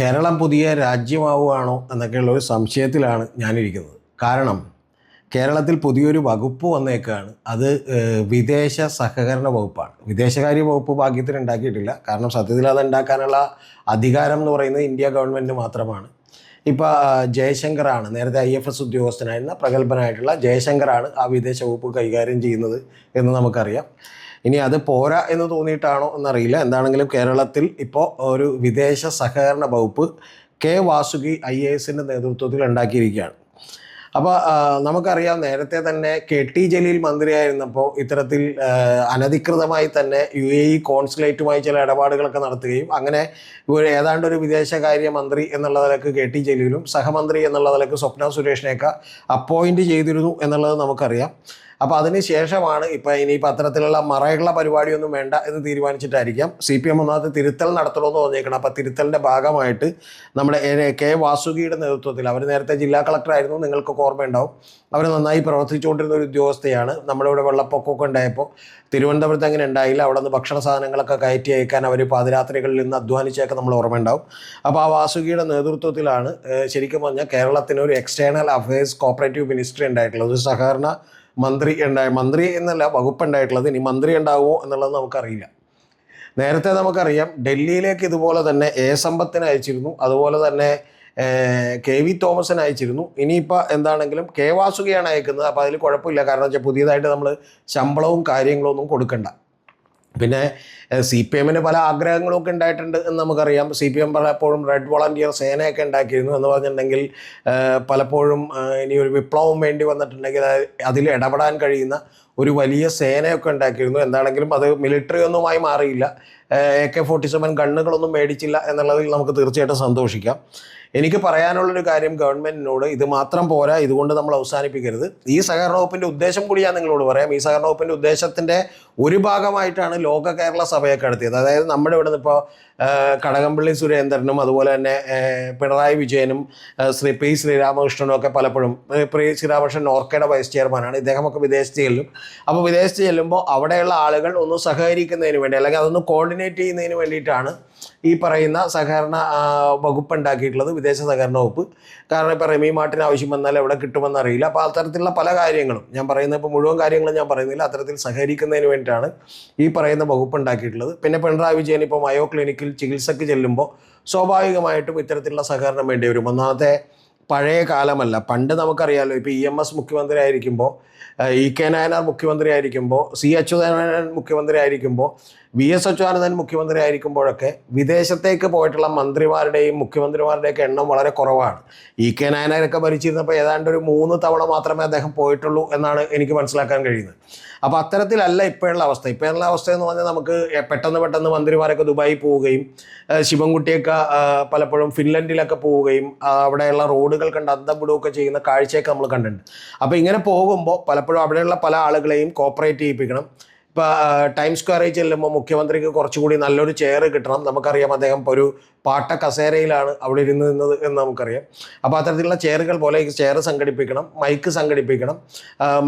കേരളം പുതിയ രാജ്യമാവുകയാണോ എന്നൊക്കെയുള്ള ഒരു സംശയത്തിലാണ് ഞാനിരിക്കുന്നത്. കാരണം കേരളത്തിൽ പുതിയൊരു വകുപ്പ് വന്നേക്കാണ്. അത് വിദേശ സഹകരണ വകുപ്പാണ്. വിദേശകാര്യ വകുപ്പ് ഭാഗ്യത്തിന് ഉണ്ടാക്കിയിട്ടില്ല. കാരണം സത്യത്തിൽ അത് ഉണ്ടാക്കാനുള്ള അധികാരം എന്ന് പറയുന്നത് ഇന്ത്യ ഗവൺമെന്റ് മാത്രമാണ്. ഇപ്പോൾ ജയശങ്കറാണ് നേരത്തെ ഐ എഫ് എസ് ഉദ്യോഗസ്ഥനായിരുന്ന പ്രഗത്ഭനായിട്ടുള്ള ജയശങ്കറാണ് ആ വിദേശ വകുപ്പ് കൈകാര്യം ചെയ്യുന്നത് എന്ന് നമുക്കറിയാം. ഇനി അത് പോരാ എന്ന് തോന്നിയിട്ടാണോ എന്നറിയില്ല. എന്താണെങ്കിലും കേരളത്തിൽ ഇപ്പോൾ ഒരു വിദേശ സഹകരണ വകുപ്പ് കെ വാസുകി ഐ എ എസിന്റെ നേതൃത്വത്തിൽ ഉണ്ടാക്കിയിരിക്കുകയാണ്. അപ്പോൾ നമുക്കറിയാം നേരത്തെ തന്നെ കെ ടി ജലീൽ മന്ത്രിയായിരുന്നപ്പോൾ ഇത്തരത്തിൽ അനധികൃതമായി തന്നെ യു എ ഇ കോൺസുലേറ്റുമായി ചില ഇടപാടുകളൊക്കെ നടത്തുകയും അങ്ങനെ ഏതാണ്ട് ഒരു വിദേശകാര്യ മന്ത്രി എന്നുള്ള നിലയ്ക്ക് കെ ടി ജലീലും സഹമന്ത്രി എന്നുള്ള നിലയ്ക്ക് സ്വപ്ന സുരേഷിനെയൊക്കെ അപ്പോയിന്റ് ചെയ്തിരുന്നു എന്നുള്ളത് നമുക്കറിയാം. അപ്പോൾ അതിന് ശേഷമാണ് ഇപ്പോൾ ഇനി പത്രത്തിലുള്ള മറയുള്ള പരിപാടിയൊന്നും വേണ്ട എന്ന് തീരുമാനിച്ചിട്ടായിരിക്കാം. സി പി എം ഒന്നാമത് തിരുത്തൽ നടത്തണമെന്ന് തോന്നിയേക്കണം അപ്പോൾ തിരുത്തലിന്റെ ഭാഗമായിട്ട് നമ്മുടെ കെ വാസുകിയുടെ നേതൃത്വത്തിൽ അവർ നേരത്തെ ജില്ലാ കളക്ടറായിരുന്നു നിങ്ങൾക്ക് ഓർമ്മയുണ്ടാവും. അവർ നന്നായി പ്രവർത്തിച്ചുകൊണ്ടിരുന്ന ഒരു ഉദ്യോഗസ്ഥയാണ്. നമ്മുടെ ഇവിടെ വെള്ളപ്പൊക്കമൊക്കെ ഉണ്ടായപ്പോൾ തിരുവനന്തപുരത്ത് അങ്ങനെ ഉണ്ടായില്ല. അവിടെ നിന്ന് ഭക്ഷണ സാധനങ്ങളൊക്കെ കയറ്റി അയക്കാൻ അവർ പാതിരാത്രികളിൽ നിന്ന് അധ്വാനിച്ചൊക്കെ നമ്മൾ ഓർമ്മയുണ്ടാവും. അപ്പോൾ ആ വാസുകിയുടെ നേതൃത്വത്തിലാണ് ശരിക്കും പറഞ്ഞാൽ കേരളത്തിന് ഒരു എക്സ്റ്റേണൽ അഫയേഴ്സ് കോപ്പറേറ്റീവ് മിനിസ്ട്രി ഉണ്ടായിട്ടുള്ളത്. ഒരു സഹകരണ മന്ത്രി ഉണ്ടായ മന്ത്രി എന്നല്ല വകുപ്പ് ഉണ്ടായിട്ടുള്ളത് ഇനി മന്ത്രി ഉണ്ടാവുമോ എന്നുള്ളത് നമുക്കറിയില്ല. നേരത്തെ നമുക്കറിയാം ഡൽഹിയിലേക്ക് ഇതുപോലെ തന്നെ എ സമ്പത്തിന് അയച്ചിരുന്നു. അതുപോലെ തന്നെ കെ വി തോമസിന് അയച്ചിരുന്നു. ഇനിയിപ്പോൾ എന്താണെങ്കിലും കെ വാസുകയാണ് അയക്കുന്നത്. അപ്പോൾ അതിൽ കുഴപ്പമില്ല. കാരണം വെച്ചാൽ പുതിയതായിട്ട് നമ്മൾ ശമ്പളവും കാര്യങ്ങളൊന്നും കൊടുക്കണ്ട. പിന്നെ സി പി എമ്മിന് പല ആഗ്രഹങ്ങളൊക്കെ ഉണ്ടായിട്ടുണ്ട് എന്ന് നമുക്കറിയാം. സി പി എം പലപ്പോഴും റെഡ് വോളണ്ടിയർ സേനയൊക്കെ ഉണ്ടാക്കിയിരുന്നു എന്ന് പറഞ്ഞിട്ടുണ്ടെങ്കിൽ പലപ്പോഴും ഇനി ഒരു വിപ്ലവം വേണ്ടി വന്നിട്ടുണ്ടെങ്കിൽ അത് അതിൽ ഇടപെടാൻ കഴിയുന്ന ഒരു വലിയ സേനയൊക്കെ ഉണ്ടാക്കിയിരുന്നു. എന്താണെങ്കിലും അത് മിലിറ്ററി ഒന്നുമായി മാറിയില്ല എ കെ ഫോർട്ടി സെവൻ ഗണ്ണുകളൊന്നും മേടിച്ചില്ല എന്നുള്ളതിൽ നമുക്ക് തീർച്ചയായിട്ടും സന്തോഷിക്കാം. എനിക്ക് പറയാനുള്ളൊരു കാര്യം ഗവൺമെന്റിനോട് ഇത് മാത്രം പോരാ ഇതുകൊണ്ട് നമ്മൾ അവസാനിപ്പിക്കരുത്. ഈ സഹകരണ വകുപ്പിന്റെ ഉദ്ദേശം കൂടി ഞാൻ നിങ്ങളോട് പറയാം. ഈ സഹകരണ വകുപ്പിന്റെ ഉദ്ദേശത്തിന്റെ ഒരു ഭാഗമായിട്ടാണ് ലോക കേരള സഭയൊക്കെ നടത്തിയത്. അതായത് നമ്മുടെ ഇവിടെ നിന്ന് ഇപ്പോൾ കടകംപള്ളി സുരേന്ദ്രനും അതുപോലെ തന്നെ പിണറായി വിജയനും ശ്രീ പി ശ്രീരാമകൃഷ്ണനും ഒക്കെ പലപ്പോഴും പി ശ്രീരാമകൃഷ്ണൻ നോർക്കയുടെ വൈസ് ചെയർമാനാണ്. ഇദ്ദേഹമൊക്കെ വിദേശത്ത് ചെല്ലും. അപ്പോൾ വിദേശത്ത് ചെല്ലുമ്പോൾ അവിടെയുള്ള ആളുകൾ ഒന്ന് സഹകരിക്കുന്നതിന് വേണ്ടി അല്ലെങ്കിൽ അതൊന്ന് കോർഡിനേറ്റ് ചെയ്യുന്നതിന് വേണ്ടിയിട്ടാണ് ഈ പറയുന്ന സഹകരണ വകുപ്പ് ഉണ്ടാക്കിയിട്ടുള്ളത് വിദേശ സഹകരണ വകുപ്പ്. കാരണം ഇപ്പോൾ റെമി മാർട്ടിന് ആവശ്യം വന്നാൽ എവിടെ കിട്ടുമെന്ന് അറിയില്ല. അപ്പോൾ അത്തരത്തിലുള്ള പല കാര്യങ്ങളും ഞാൻ പറയുന്ന ഇപ്പോൾ മുഴുവൻ കാര്യങ്ങളും ഞാൻ പറയുന്നില്ല അത്തരത്തിൽ സഹകരിക്കുന്നതിന് വേണ്ടിയിട്ടാണ് ഈ പറയുന്ന വകുപ്പ് ഉണ്ടാക്കിയിട്ടുള്ളത്. പിന്നെ പിണറായി വിജയൻ ഇപ്പോൾ മയോ ക്ലിനിക്കിൽ ചികിത്സയ്ക്ക് ചെല്ലുമ്പോൾ സ്വാഭാവികമായിട്ടും ഇത്തരത്തിലുള്ള സഹകരണം വേണ്ടി വരും. ഒന്നാമത്തെ പഴയ കാലമല്ല. പണ്ട് നമുക്കറിയാലോ ഇപ്പോൾ ഇ എം എസ് മുഖ്യമന്ത്രി ആയിരിക്കുമ്പോൾ ഇ കെ നായനാർ മുഖ്യമന്ത്രി ആയിരിക്കുമ്പോൾ സി അച്യുതാനന്ദൻ മുഖ്യമന്ത്രി ആയിരിക്കുമ്പോൾ വി എസ് അച്യുതാനന്ദൻ മുഖ്യമന്ത്രി ആയിരിക്കുമ്പോഴൊക്കെ വിദേശത്തേക്ക് പോയിട്ടുള്ള മന്ത്രിമാരുടെയും മുഖ്യമന്ത്രിമാരുടെയൊക്കെ എണ്ണം വളരെ കുറവാണ്. ഇ കെ നായനാരൊക്കെ ഭരിച്ചിരുന്നപ്പോൾ ഏതാണ്ട് ഒരു മൂന്ന് തവണ മാത്രമേ അദ്ദേഹം പോയിട്ടുള്ളൂ എന്നാണ് എനിക്ക് മനസ്സിലാക്കാൻ കഴിയുന്നത്. അപ്പോൾ അത്തരത്തിലല്ല ഇപ്പോഴുള്ള അവസ്ഥ. ഇപ്പോഴുള്ള അവസ്ഥ എന്ന് പറഞ്ഞാൽ നമുക്ക് പെട്ടെന്ന് പെട്ടെന്ന് മന്ത്രിമാരൊക്കെ ദുബായി പോവുകയും ശിവൻകുട്ടിയൊക്കെ പലപ്പോഴും ഫിൻലൻഡിലൊക്കെ പോവുകയും അവിടെയുള്ള അവിടെയുള്ള റോഡുകൾ കണ്ട് അന്തം വിടുകയൊക്കെ ചെയ്യുന്ന കാഴ്ചയൊക്കെ നമ്മൾ കണ്ടിട്ടുണ്ട്. അപ്പോൾ ഇങ്ങനെ പോകുമ്പോൾ പലപ്പോഴും അവിടെയുള്ള പല ആളുകളെയും കോപ്പറേറ്റ് ചെയ്യിപ്പിക്കണം. ഇപ്പോൾ ടൈം സ്ക്വയറിൽ ചെല്ലുമ്പോൾ മുഖ്യമന്ത്രിക്ക് കുറച്ചുകൂടി നല്ലൊരു ചെയർ കിട്ടണം. നമുക്കറിയാം അദ്ദേഹം ഒരു പാട്ട കസേരയിലാണ് അവിടെ ഇരുന്ന് നിന്നത് എന്ന് നമുക്കറിയാം. അപ്പോൾ അത്തരത്തിലുള്ള ചെയറുകൾ പോലെ ചെയർ സംഘടിപ്പിക്കണം മൈക്ക് സംഘടിപ്പിക്കണം.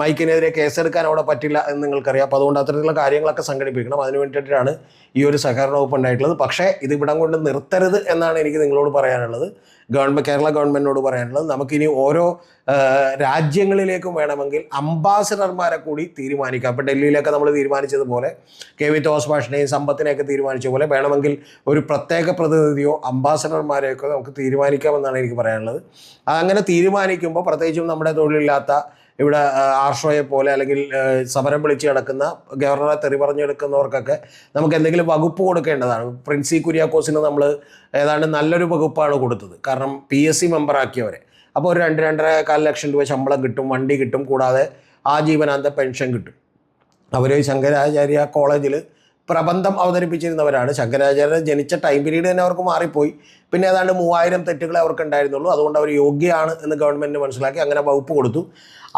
മൈക്കിനെതിരെ കേസെടുക്കാൻ അവിടെ പറ്റില്ല എന്ന് നിങ്ങൾക്കറിയാം. അപ്പോൾ അതുകൊണ്ട് അത്തരത്തിലുള്ള കാര്യങ്ങളൊക്കെ സംഘടിപ്പിക്കണം. അതിന് വേണ്ടിയിട്ടാണ് ഈ ഒരു സഹകരണ വകുപ്പ് ഉണ്ടായിട്ടുള്ളത്. പക്ഷേ ഇത് ഇവിടം കൊണ്ട് നിർത്തരുത് എന്നാണ് എനിക്ക് നിങ്ങളോട് പറയാനുള്ളത്. ഗവൺമെന്റ് കേരള ഗവൺമെന്റിനോട് പറയാനുള്ളത്. നമുക്കിനി ഓരോ രാജ്യങ്ങളിലേക്കും വേണമെങ്കിൽ അംബാസിഡർമാരെ കൂടി തീരുമാനിക്കാം. അപ്പോൾ ഡൽഹിയിലൊക്കെ നമ്മൾ തീരുമാനിച്ചതുപോലെ കെ വി തോമസ് ഭാഷനെയും സമ്പത്തിനെയൊക്കെ തീരുമാനിച്ച പോലെ വേണമെങ്കിൽ ഒരു പ്രത്യേക പ്രതിനിധിയോ അംബാസഡർമാരെയൊക്കെ നമുക്ക് തീരുമാനിക്കാമെന്നാണ് എനിക്ക് പറയാനുള്ളത്. അങ്ങനെ തീരുമാനിക്കുമ്പോൾ പ്രത്യേകിച്ചും നമ്മുടെ തൊഴിലില്ലാത്ത ഇവിടെ ആർഷോയെ പോലെ അല്ലെങ്കിൽ സമരം വിളിച്ച് കിടക്കുന്ന ഗവർണറെ തെറി പറഞ്ഞെടുക്കുന്നവർക്കൊക്കെ നമുക്ക് എന്തെങ്കിലും വകുപ്പ് കൊടുക്കേണ്ടതാണ്. പ്രിൻസി കുര്യാക്കോസിന് നമ്മൾ ഏതാണ്ട് നല്ലൊരു വകുപ്പാണ് കൊടുത്തത്. കാരണം പി എസ് സി മെമ്പറാക്കിയവരെ. അപ്പോൾ ഒരു രണ്ട് രണ്ടര കാൽ ലക്ഷം രൂപ ശമ്പളം കിട്ടും വണ്ടി കിട്ടും കൂടാതെ ആ ജീവനാന്ത പെൻഷൻ കിട്ടും. അവർ ശങ്കരാചാര്യ കോളേജിൽ പ്രബന്ധം അവതരിപ്പിച്ചിരുന്നവരാണ്. ശങ്കരാചാര്യ ജനിച്ച ടൈം പീരീഡ് തന്നെ അവർക്ക് മാറിപ്പോയി. പിന്നെ ഏതാണ്ട് മൂവായിരം തെറ്റുകളെ അവർക്ക് ഉണ്ടായിരുന്നുള്ളൂ അതുകൊണ്ട് അവർ യോഗ്യമാണ് എന്ന് ഗവൺമെന്റ് മനസ്സിലാക്കി അങ്ങനെ വകുപ്പ് കൊടുത്തു.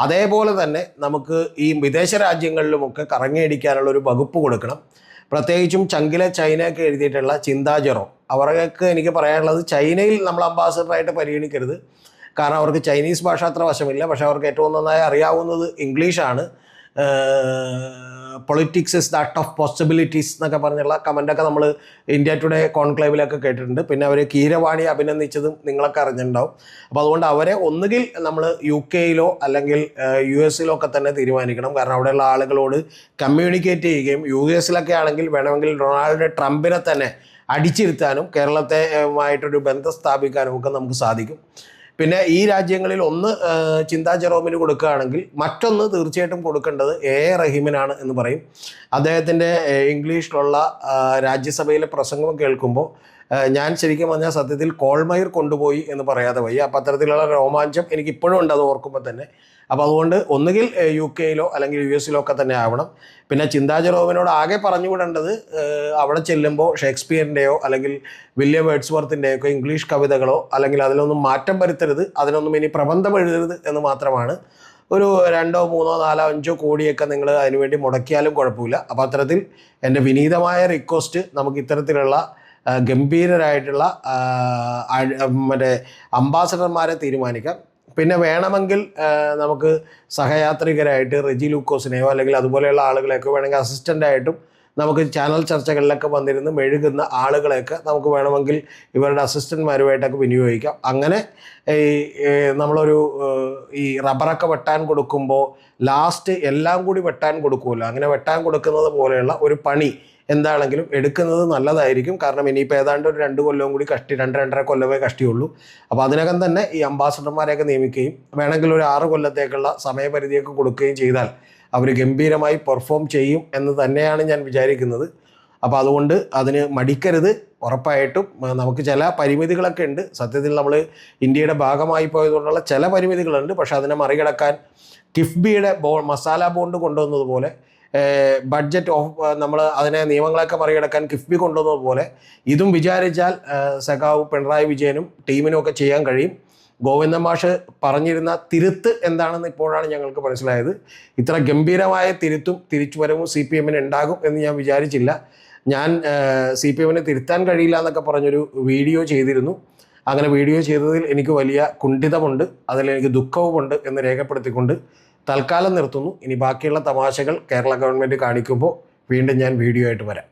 അതേപോലെ തന്നെ നമുക്ക് ഈ വിദേശ രാജ്യങ്ങളിലുമൊക്കെ കറങ്ങിയടിക്കാനുള്ള ഒരു വകുപ്പ് കൊടുക്കണം. പ്രത്യേകിച്ചും ചങ്കിലെ ചൈനയൊക്കെ എഴുതിയിട്ടുള്ള ചിന്താജറോ അവർക്ക് എനിക്ക് പറയാനുള്ളത് ചൈനയിൽ നമ്മൾ അംബാസഡറായിട്ട് പരിഗണിക്കരുത്. കാരണം അവർക്ക് ചൈനീസ് ഭാഷ അത്ര വശമില്ല. പക്ഷേ അവർക്ക് ഏറ്റവും നന്നായി അറിയാവുന്നത് ഇംഗ്ലീഷാണ്. Politics is the of possibilities എന്നൊക്കെ പറഞ്ഞുള്ള കമന്റൊക്കെ നമ്മൾ ഇന്ത്യ ടുഡേ കോൺക്ലേവിലൊക്കെ കേട്ടിട്ടുണ്ട്. പിന്നെ അവർ കീരവാണി അഭിനന്ദിച്ചതും നിങ്ങളൊക്കെ അറിഞ്ഞിട്ടുണ്ടാവും. അപ്പോൾ അതുകൊണ്ട് അവരെ ഒന്നുകിൽ നമ്മൾ യു കെയിലോ അല്ലെങ്കിൽ യു എസിലോ ഒക്കെ തന്നെ തീരുമാനിക്കണം. കാരണം അവിടെയുള്ള ആളുകളോട് കമ്മ്യൂണിക്കേറ്റ് ചെയ്യുകയും യു എസിലൊക്കെ ആണെങ്കിൽ വേണമെങ്കിൽ ഡൊണാൾഡ് ട്രംപിനെ തന്നെ അടിച്ചിരുത്താനും കേരളത്തെ ആയിട്ടൊരു ബന്ധം സ്ഥാപിക്കാനും ഒക്കെ നമുക്ക് സാധിക്കും. പിന്നെ ഈ രാജ്യങ്ങളിൽ ഒന്ന് ചിന്താ ജെറോമിന് കൊടുക്കുകയാണെങ്കിൽ മറ്റൊന്ന് തീർച്ചയായിട്ടും കൊടുക്കേണ്ടത് എ എ റഹീമിനാണ് എന്ന് പറയും. അദ്ദേഹത്തിന്റെ ഇംഗ്ലീഷിലുള്ള രാജ്യസഭയിലെ പ്രസംഗം കേൾക്കുമ്പോൾ ഞാൻ ശരിക്കും പറഞ്ഞാൽ സത്യത്തിൽ കോൾമയിർ കൊണ്ടുപോയി എന്ന് പറയാതെ വയ്യ. അപ്പം അത്തരത്തിലുള്ള രോമാഞ്ചം എനിക്ക് ഇപ്പോഴും ഉണ്ട് അത് ഓർക്കുമ്പോൾ തന്നെ. അപ്പോൾ അതുകൊണ്ട് ഒന്നുകിൽ യു കെയിലോ അല്ലെങ്കിൽ യു എസിലോ ഒക്കെ തന്നെ ആവണം. പിന്നെ ചിന്താജറോവിനോട് ആകെ പറഞ്ഞുവിടേണ്ടത് അവിടെ ചെല്ലുമ്പോൾ ഷേക്സ്പിയറിന്റെയോ അല്ലെങ്കിൽ വില്യം വേഡ്സ്വർത്തിന്റെയോ ഒക്കെ ഇംഗ്ലീഷ് കവിതകളോ അല്ലെങ്കിൽ അതിലൊന്നും മാറ്റം വരുത്തരുത് അതിനൊന്നും ഇനി പ്രബന്ധം എഴുതരുത് എന്ന് മാത്രമാണ്. ഒരു രണ്ടോ മൂന്നോ നാലോ അഞ്ചോ കോടിയൊക്കെ നിങ്ങൾ അതിനുവേണ്ടി മുടക്കിയാലും കുഴപ്പമില്ല. അപ്പോൾ അത്തരത്തിൽ എന്റെ വിനീതമായ റിക്വസ്റ്റ് നമുക്ക് ഇത്തരത്തിലുള്ള ഗംഭീരരായിട്ടുള്ള മറ്റേ അംബാസഡർമാരെ തീരുമാനിക്കാം. പിന്നെ വേണമെങ്കിൽ നമുക്ക് സഹയാത്രികരായിട്ട് റെജി ലൂക്കോസിനെയോ അല്ലെങ്കിൽ അതുപോലെയുള്ള ആളുകളെയൊക്കെ വേണമെങ്കിൽ അസിസ്റ്റന്റായിട്ടും നമുക്ക് ചാനൽ ചർച്ചകളിലൊക്കെ വന്നിരുന്ന് മെഴുകുന്ന ആളുകളെയൊക്കെ നമുക്ക് വേണമെങ്കിൽ ഇവരുടെ അസിസ്റ്റന്റ്മാരുമായിട്ടൊക്കെ വിനിയോഗിക്കാം. അങ്ങനെ ഈ നമ്മളൊരു ഈ റബ്ബറൊക്കെ വെട്ടാൻ കൊടുക്കുമ്പോൾ ലാസ്റ്റ് എല്ലാം കൂടി വെട്ടാൻ കൊടുക്കുമല്ലോ അങ്ങനെ വെട്ടാൻ കൊടുക്കുന്നത് പോലെയുള്ള ഒരു പണി എന്താണെങ്കിലും എടുക്കുന്നത് നല്ലതായിരിക്കും. കാരണം ഇനിയിപ്പോൾ ഏതാണ്ട് ഒരു രണ്ട് കൊല്ലവും കൂടി കഷ്ടി രണ്ട് രണ്ടര കൊല്ലമേ കഷ്ടിയുള്ളൂ. അപ്പോൾ അതിനകം തന്നെ ഈ അംബാസഡർമാരെയൊക്കെ നിയമിക്കുകയും വേണമെങ്കിൽ ഒരു ആറ് കൊല്ലത്തേക്കുള്ള സമയപരിധിയൊക്കെ കൊടുക്കുകയും ചെയ്താൽ അവർ ഗംഭീരമായി പെർഫോം ചെയ്യും എന്ന് തന്നെയാണ് ഞാൻ വിചാരിക്കുന്നത്. അപ്പോൾ അതുകൊണ്ട് അതിന് മടിക്കരുത്. ഉറപ്പായിട്ടും നമുക്ക് ചില പരിമിതികളൊക്കെ ഉണ്ട്. സത്യത്തിൽ നമ്മൾ ഇന്ത്യയുടെ ഭാഗമായി പോയതുകൊണ്ടുള്ള ചില പരിമിതികളുണ്ട്. പക്ഷേ അതിനെ മറികടക്കാൻ കിഫ്ബിയുടെ ബോ മസാല ബോണ്ട് കൊണ്ടുവന്നതുപോലെ ബഡ്ജറ്റ് ഓഫ് നമ്മൾ അതിനെ നിയമങ്ങളൊക്കെ മറികടക്കാൻ കിഫ്ബി കൊണ്ടുവന്നതുപോലെ ഇതും വിചാരിച്ചാൽ സഖാവ് പിണറായി വിജയനും ടീമിനും ഒക്കെ ചെയ്യാൻ കഴിയും. ഗോവിന്ദ മാഷ് പറഞ്ഞിരുന്ന തിരുത്ത് എന്താണെന്ന് ഇപ്പോഴാണ് ഞങ്ങൾക്ക് മനസ്സിലായത്. ഇത്ര ഗംഭീരമായ തിരുത്തും തിരിച്ചുവരവും സി പി എമ്മിന് ഉണ്ടാകും എന്ന് ഞാൻ വിചാരിച്ചില്ല. ഞാൻ സി പി എമ്മിനെ തിരുത്താൻ കഴിയില്ല എന്നൊക്കെ പറഞ്ഞൊരു വീഡിയോ ചെയ്തിരുന്നു. അങ്ങനെ വീഡിയോ ചെയ്തതിൽ എനിക്ക് വലിയ കുണ്ഠിതമുണ്ട്. അതിൽ എനിക്ക് ദുഃഖവുമുണ്ട് എന്ന് രേഖപ്പെടുത്തിക്കൊണ്ട് തൽക്കാലം നിർത്തുന്നു. ഇനി ബാക്കിയുള്ള തമാശകൾ കേരള ഗവൺമെന്റ് കാണിക്കുമ്പോൾ വീണ്ടും ഞാൻ വീഡിയോ ആയിട്ട് വരാം.